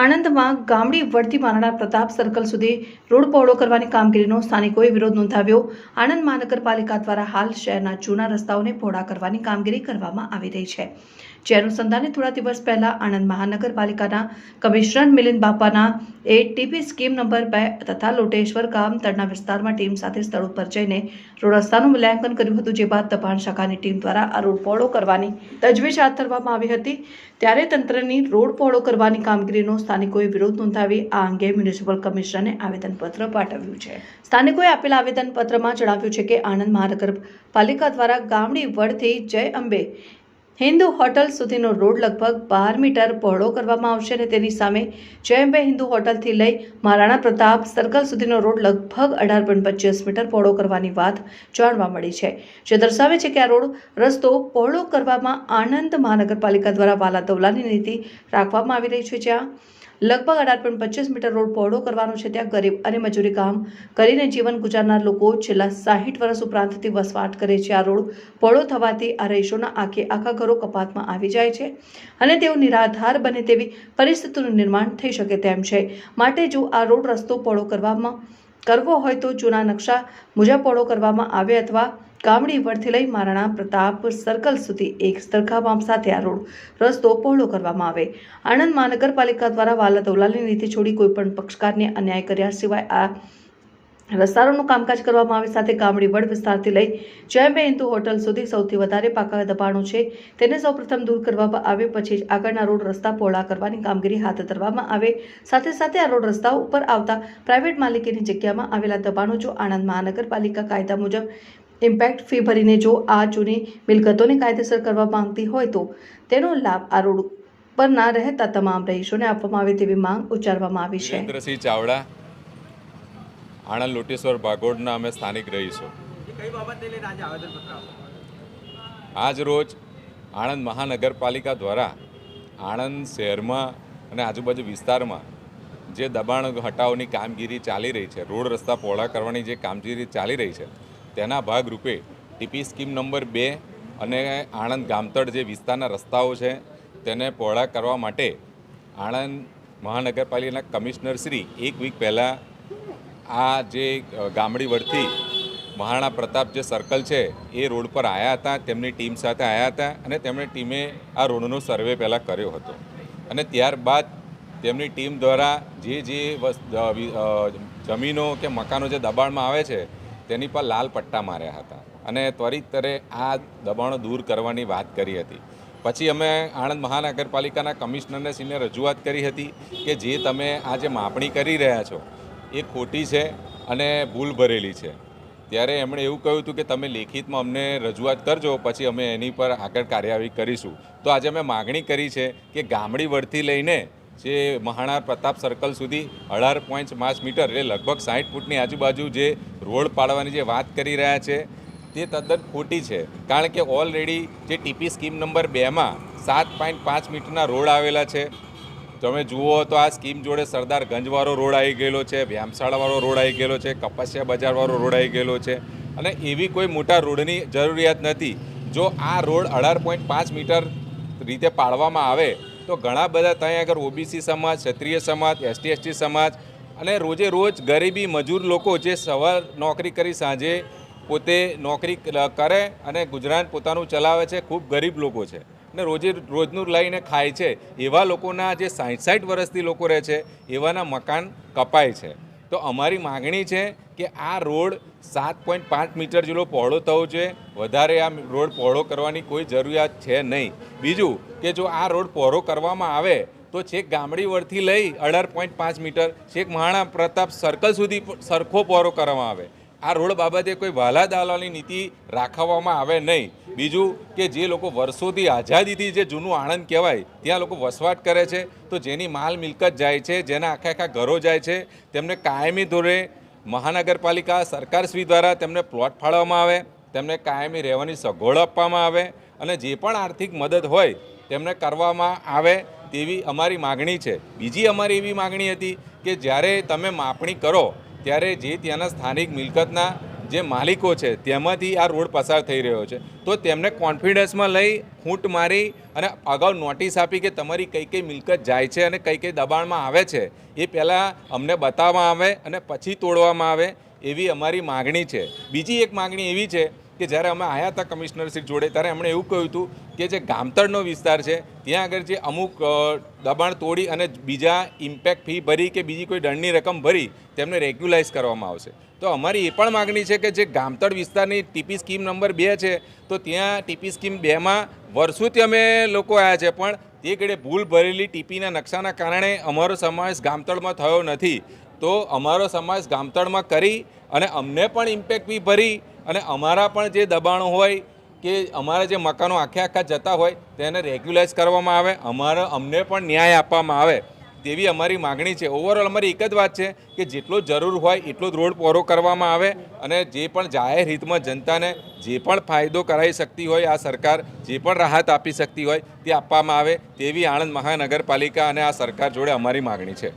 આણંદમાં ગામડી વળતી મારણા પ્રતાપ સર્કલ સુધી રોડ પહોળો કરવાની કામગીરીનો સ્થાનિકોએ વિરોધ નોંધાવ્યો. આણંદ મહાનગરપાલિકા દ્વારા હાલ શહેરના જૂના રસ્તાઓને પહોળા કરવાની કામગીરી કરવામાં આવી રહી છે. જે અનુસંધાને થોડા દિવસ પહેલા આણંદ મહાનગરપાલિકાના કમિશનર મિલિંદ બાપાના એ ટીપી સ્કીમ નંબર બે તથા લોટેશ્વર ગામ તળના વિસ્તારમાં ટીમ સાથે સ્થળ ઉપર જઈને રસ્તાનું મૂલ્યાંકન કર્યું હતું, જે બાદ દબાણ શાખાની ટીમ દ્વારા આ રોડ કરવાની તજવીજ હાથ ધરવામાં આવી હતી. ત્યારે તંત્રની રોડ કરવાની કામગીરીનો સ્થાનિકોએ વિરોધ નોંધાવી આ અંગે મ્યુનિસિપલ કમિશનરને આવેદનપત્ર પાઠવ્યું છે. સ્થાનિકોએ આપેલા આવેદનપત્રમાં જણાવ્યું છે કે આણંદ મહાનગરપાલિકા દ્વારા ગામડી વડથી જય અંબે હિન્દુ હોટલ સુધીનો રોડ લગભગ બાર મીટર પહોળો કરવામાં આવશે અને તેની સામે જયંબે હિન્દુ હોટલથી લઈ મહારાણા પ્રતાપ સર્કલ સુધીનો રોડ લગભગ અઢાર પોઈન્ટ પચીસ મીટર પહોળો કરવાની વાત જાણવા મળી છે. જે દર્શાવે છે કે આ રોડ રસ્તો પહોળો કરવામાં આણંદ મહાનગરપાલિકા દ્વારા વાલા દવલાની નીતિ રાખવામાં આવી રહી છે જ્યાં લગભગ અઢાર પોઈન્ટ પચીસ મીટર રોડ પહોળો કરવાનો છે ત્યાં ગરીબ અને મજૂરી કામ કરીને જીવન ગુજારનાર લોકો છેલ્લા સાહીઠ વર્ષ ઉપરાંતથી વસવાટ કરે છે. આ રોડ પહોળો થવાથી આ રહીશોના આખે આખા ઘરો કપાતમાં આવી જાય છે અને તેઓ નિરાધાર બને તેવી પરિસ્થિતિનું નિર્માણ થઈ શકે તેમ છે. માટે જો આ રોડ રસ્તો પહોળો કરવામાં કરવો હોય તો જૂના નકશા મુજબ પહોળો કરવામાં આવે અથવા ગામડી વડથી લઈ મહારાણા પ્રતાપ સર્કલ સુધી એક સરખા સાથે આ રોડ રસ્તો પહોળો કરવામાં આવે. આણંદ મહાનગરપાલિકા દ્વારા વાલા દૌલાલની નીતિ છોડી કોઈપણ પક્ષકારને અન્યાય કર્યા સિવાય આ રસ્તારોનું કામકાજ કરવામાં આવે. સાથે ગામડી વડ વિસ્તારથી લઈ જયમે હિન્દુ હોટલ સુધી સૌથી વધારે પાકા દબાણો છે. તેને સૌપ્રથમ દૂર કરવામાં આવે, પછી જ આગળના રોડ રસ્તા પહોળા કરવાની કામગીરી હાથ ધરવામાં આવે. સાથે સાથે આ રોડ રસ્તા ઉપર આવતા પ્રાઇવેટ માલિકીની જગ્યામાં આવેલા દબાણો જો આણંદ મહાનગરપાલિકા કાયદા મુજબ ઇમ્પેક્ટ ફી ભરીને જો આ જૂની મિલકતોને કાયદેસર કરવા માંગતી હોય તો તેનો લાભ આ રોડ પરના રહેતા તમામ રહીશોને આપવામાં આવે તેવી માંગ ઉચ્ચારવામાં આવી છે. વિરેન્દ્રસિંહ ચાવડા, આણંદ લોટેશ્વર ભાગોળના અમે સ્થાનિક રહીશું. આજ રોજ આણંદ મહાનગરપાલિકા દ્વારા આણંદ શહેરમાં અને આજુબાજુ વિસ્તારમાં જે દબાણ હટાવની કામગીરી ચાલી રહી છે, રોડ રસ્તા પહોળા કરવાની જે કામગીરી ચાલી રહી છે તેના ભાગરૂપે ટીપી સ્કીમ નંબર બે અને આણંદ ગામતળ જે વિસ્તારના રસ્તાઓ છે, તેને પહોળા કરવા માટે આણંદ મહાનગરપાલિકાના કમિશનર શ્રી એક વીક પહેલાં આ જે ગામડી વડથી મહારાણા પ્રતાપ જે સર્કલ છે, એ રોડ પર આવ્યા હતા, તેમની ટીમ સાથે આવ્યા હતા અને તેમણે ટીમે આ રોડનો સર્વે પહેલાં કર્યો હતો. અને ત્યારબાદ તેમની ટીમ દ્વારા જે જે જમીનો કે મકાનો જે દબાણમાં આવે છે તેની પર લાલ પટ્ટા માર્યા હતા. અને ત્વરિત તરે આ દબાણો દૂર કરવાની વાત કરી હતી. પછી અમે આણંદ મહાનગરપાલિકાના કમિશનરને સિંહને રજૂઆત કરી હતી કે જે તમે આ જે માપણી કરી રહ્યા છો, એ ખોટી છે અને ભૂલ ભરેલી છે. ત્યારે એમણે એવું કહ્યું હતું કે તમે લેખિતમાં અમને રજૂઆત કરજો, પછી અમે એની પર આગળ કાર્યવાહી કરીશું. તો આજે અમે માગણી કરી છે કે ગામડી વડથી લઈને જે મહાણા પ્રતાપ સર્કલ સુધી અઢાર પોઈન્ટ પાંચ મીટર, એટલે લગભગ સાઠ ફૂટની આજુબાજુ જે રોડ પાડવાની જે વાત કરી રહ્યા છે, તે તદ્દન ખોટી છે. કારણ કે ઓલરેડી જે ટીપી સ્કીમ નંબર બેમાં સાત પોઈન્ટ પાંચ મીટરના રોડ આવેલા છે. તમે જુઓ તો આ સ્કીમ જોડે સરદાર ગંજવાળો રોડ આવી ગયેલો છે, વ્યામશાળાવાળો રોડ આવી ગયેલો છે, કપાસિયા બજારવાળો રોડ આવી ગયેલો છે. અને એવી કોઈ મોટા રોડની જરૂરિયાત નથી. જો આ રોડ અઢાર પોઈન્ટ પાંચ મીટર રીતે પાડવામાં આવે તો ઘણા બધા ત્યાં આગળ ઓબીસી સમાજ, ક્ષત્રિય સમાજ એસટી એસટી સમાજ અને રોજે રોજ ગરીબી મજૂર લોકો જે સવાર નોકરી કરી સાંજે પોતે નોકરી કરે અને ગુજરાન પોતાનું ચલાવે છે, ખૂબ ગરીબ લોકો છે. અને રોજે રોજનું લઈને ખાય છે. એવા લોકોના જે સાઠ સાઠ વર્ષથી લોકો રહે છે, એવાના મકાન કપાય છે. તો અમારી માગણી છે કે આ રોડ સાત પોઈન્ટ પાંચ મીટર જેટલો પહોળો થવો જોઈએ વધારે આ રોડ પહોળો કરવાની કોઈ જરૂરિયાત છે નહીં. બીજું કે જો આ રોડ પહોળો કરવામાં આવે, તો છેક ગામડી વડથી લઈ અઢાર પોઈન્ટ પાંચ મીટર, છેક મહારાણા પ્રતાપ સર્કલ સુધી સરખો પહોળો કરવામાં આવે. આ રોડ બાબતે કોઈ વહાલા દાલાની નીતિ રાખવામાં આવે નહીં. બીજું કે જે લોકો વર્ષોથી આઝાદીથી જે જૂનું આણંદ કહેવાય, ત્યાં લોકો વસવાટ કરે છે, તો જેની માલ મિલકત જાય છે, જેના આખા આખા ઘરો જાય છે, તેમને કાયમી ધોરણે મહાનગરપાલિકા સરકારશ્રી દ્વારા તેમને પ્લોટ ફાળવવામાં આવે, તેમને કાયમી રહેવાની સગવડ આપવામાં આવે અને જે પણ આર્થિક મદદ હોય તેમને કરવામાં આવે તેવી અમારી માગણી છે. બીજી અમારી એવી માગણી હતી કે જ્યારે તમે માપણી કરો, ત્યારે જે ત્યાંના સ્થાનિક મિલકતના જે માલિકો છે, તેમાંથી આ રોડ પસાર થઈ રહ્યો છે. તો તેમને કોન્ફિડન્સમાં લઈ ખૂંટ મારી અને અગાઉ નોટિસ આપી કે તમારી કઈ કઈ મિલકત જાય છે અને કઈ કઈ દબાણમાં આવે છે, એ પહેલાં અમને બતાવવામાં આવે અને પછી તોડવામાં આવે એવી અમારી માગણી છે. બીજી એક માગણી એવી છે કે જ્યારે અમે આવ્યા હતા કમિશનરશ્રી જોડે, ત્યારે એમણે એવું કહ્યું હતું કે જે ગામતળનો વિસ્તાર છે, ત્યાં આગળ જે અમુક દબાણ તોડી અને બીજા ઇમ્પેક્ટ ફી ભરી કે બીજી કોઈ દંડની રકમ ભરી, તેમને રેગ્યુલાઇઝ કરવામાં આવશે. તો અમારી એ પણ માગણી છે કે જે ગામતળ વિસ્તારની ટીપી સ્કીમ નંબર બે છે, તો ત્યાં ટીપી સ્કીમ બેમાં વર્ષોથી અમે લોકો આવ્યા છે, પણ તે ઘડે ભૂલ ભરેલી ટીપીના નકશાના કારણે અમારો સમાવેશ ગામતળમાં થયો નથી. તો અમારો સમાવેશ ગામતળમાં કરી અને અમને પણ ઇમ્પેક્ટ ફી ભરી અને અમારા પણ જે દબાણો હોય કે અમારા જે મકાનો આખે આખા જતા હોય, તેને રેગ્યુલાઇઝ કરવામાં આવે, અમારા અમને પણ ન્યાય આપવામાં આવે તેવી અમારી માગણી છે. ઓવરઓલ અમારી એક જ વાત છે કે જેટલો જરૂર હોય એટલો જ રોડ પહોળો કરવામાં આવે અને જે પણ જાહેર હિતમાં જનતાને જે પણ ફાયદો કરાવી શકતી હોય, આ સરકાર જે પણ રાહત આપી શકતી હોય તે આપવામાં આવે તેવી આણંદ મહાનગરપાલિકા અને આ સરકાર જોડે અમારી માગણી છે.